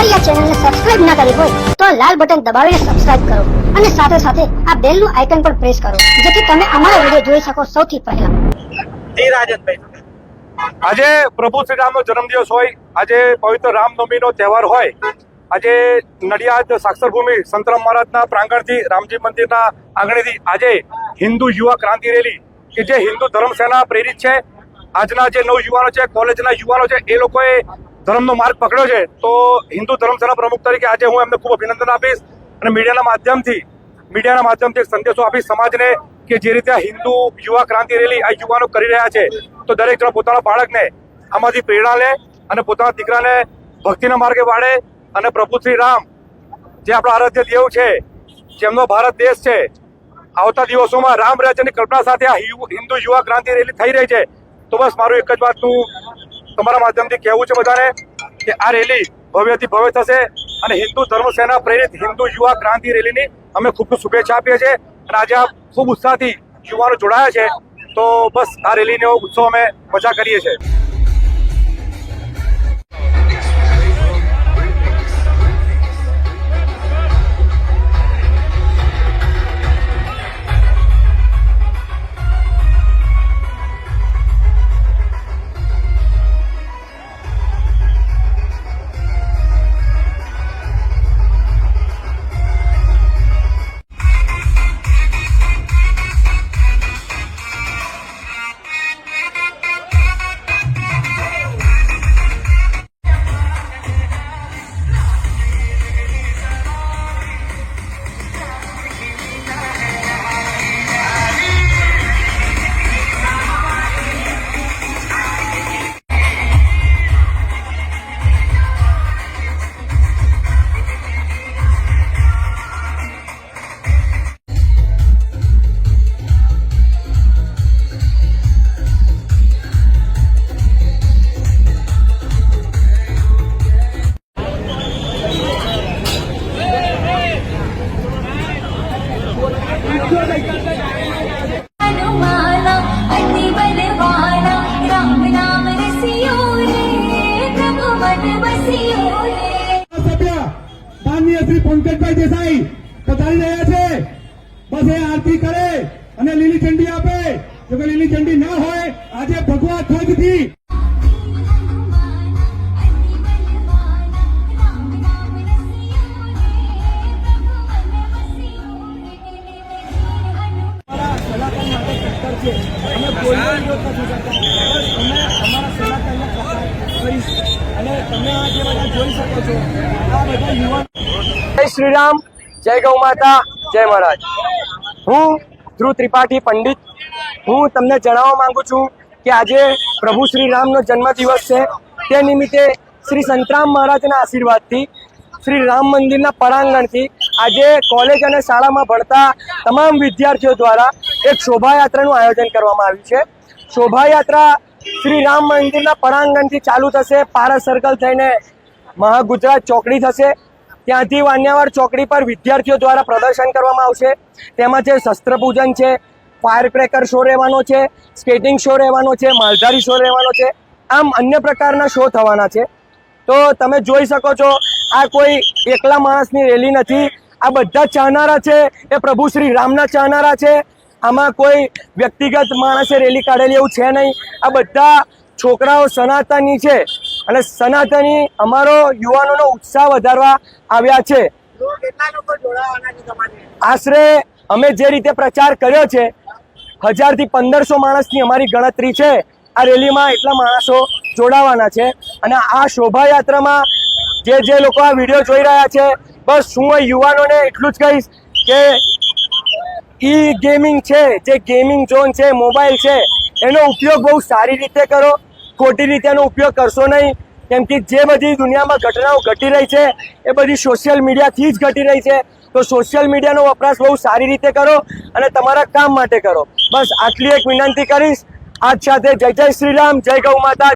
અમારી આ ચેનલને સબસ્ક્રાઇબ ના કરી હોય, તો લાલ બટન દબાવીને સબસ્ક્રાઇબ કરો અને સાથે સાથે આ બેલનું આઇકન પણ પ્રેસ કરો, જેથી તમે અમારા વીડિયો જોઈ શકો સૌથી પહેલા. જી રાજનભાઈ આજે પ્રભુ શ્રી રામનો જન્મદિવસ હોય, આજે પવિત્ર રામનવમીનો તહેવાર હોય, આજે નડિયાદ સાક્ષરભૂમિ સંતરામ મહારાજના પ્રાંગણથી રામજી મંદિરના આંગણેથી આજે હિન્દુ યુવા ક્રાંતિ રેલી, કે જે હિન્દુ ધર્મ સેના પ્રેરિત છે. આજના જે નવ યુવાનો છે, કોલેજના યુવાનો છે, એ લોકોએ ધર્મનો માર્ગ પકડ્યો છે, તો હિન્દુ ધર્મ સેના પ્રમુખ તરીકે આજે હું એમને ખૂબ અભિનંદન આપીશ અને મીડિયાના માધ્યમથી મીડિયાના માધ્યમથી સંદેશો આપીશ સમાજને કે જે રીતે આ હિન્દુ યુવા ક્રાંતિ રેલી આ યુવાનો કરી રહ્યા છે, તો દરેક જણ પોતાના બાળકને આમાંથી પ્રેરણા લે અને પોતાના દીકરાને ભક્તિના માર્ગે વાળે અને પ્રભુ શ્રી રામ, જે આપણા આરાધ્ય દેવ છે, જેમનો ભારત દેશ છે, આવતા દિવસોમાં રામ રાજ્યની કલ્પના સાથે આ હિન્દુ યુવા ક્રાંતિ રેલી થઈ રહી છે, તો બસ મારું એક જ વાતનું તમારા માધ્યમથી કહેવું છે બધાને કે આ રેલી ભવ્યથી ભવ્ય થશે અને હિન્દુ ધર્મ સેના પ્રેરિત હિન્દુ યુવા ક્રાંતિ રેલીની અમે ખૂબ ખૂબ શુભેચ્છા આપીએ છીએ. અને આજે આ ખૂબ ઉત્સાહથી યુવાનો જોડાયા છે. તો બસ આ રેલીનો ઉત્સવ અમે મજા કરીએ છીએ. શ્રી પંકજભાઈ દેસાઈ પધારી રહ્યા છે બસ એ આરતી કરે અને લીલી ઝંડી આપે જો કે લીલી ઝંડી ના હોય આજે ભગવા ધ્વજથી જય શ્રીરામ, જય ગૌ માતા, જય મહારાજ. હું ધ્રુવ ત્રિપાઠી પંડિત. હું તમને જણાવવા માંગુ છું કે આજે પ્રભુ શ્રી રામનો જન્મદિવસ છે. તે નિમિત્તે શ્રી સંતરામ મહારાજના આશીર્વાદથી, શ્રી રામ મંદિરના પરાંગણથી આજે કોલેજ અને શાળામાં ભણતા તમામ વિદ્યાર્થીઓ દ્વારા એક શોભાયાત્રાનું આયોજન કરવામાં આવ્યું છે. શોભાયાત્રા શ્રી રામ મંદિરના પરાંગણથી ચાલુ થશે પારસ સર્કલ થઈને મહાગુજરાત ચોકડી થશે. ત્યાંથી વાન્યાવાડ ચોકડી પર વિદ્યાર્થીઓ દ્વારા પ્રદર્શન કરવામાં આવશે. તેમાં છે શસ્ત્ર પૂજન છે ફાયર ક્રેકર શો રહેવાનો છે સ્કેટિંગ શો રહેવાનો છે, માલધારી શો રહેવાનો છે, આમ અન્ય પ્રકારના શો થવાના છે. તો તમે જોઈ શકો છો, આ કોઈ એકલા માણસની રેલી નથી. આ બધા ચાહનારા છે, એ પ્રભુ શ્રી રામના ચાહનારા છે. આમાં કોઈ વ્યક્તિગત માણસે રેલી કાઢેલી એવું છે નહીં. આ બધા છોકરાઓ સનાતની છે અને સનાતની અમારો યુવાનોનો ઉત્સાહ વધારવા આવ્યા છે. આશરે અમે જે રીતે પ્રચાર કર્યો છે, હજારથી પંદરસો માણસની અમારી ગણતરી છે. આ રેલીમાં એટલા માણસો જોડાવાના છે અને આ શોભાયાત્રામાં જે જે લોકો આ વીડિયો જોઈ રહ્યા છે, બસ હું યુવાનોને એટલું જ કહીશ કે ઈ ગેમિંગ છે, જે ગેમિંગ ઝોન છે મોબાઈલ છે, એનો ઉપયોગ બહુ સારી રીતે કરો. ખોટી રીતે એનો ઉપયોગ કરશો નહીં. કેમ કે જે બધી દુનિયામાં ઘટનાઓ ઘટી રહી છે, એ બધી સોશિયલ મીડિયાથી જ ઘટી રહી છે. તો સોશિયલ મીડિયાનો વપરાશ બહુ સારી રીતે કરો અને તમારા કામ માટે કરો. બસ આટલી એક વિનંતી કરીશ. આજ સાથે જય જય શ્રીરામ, જય ગૌ માતા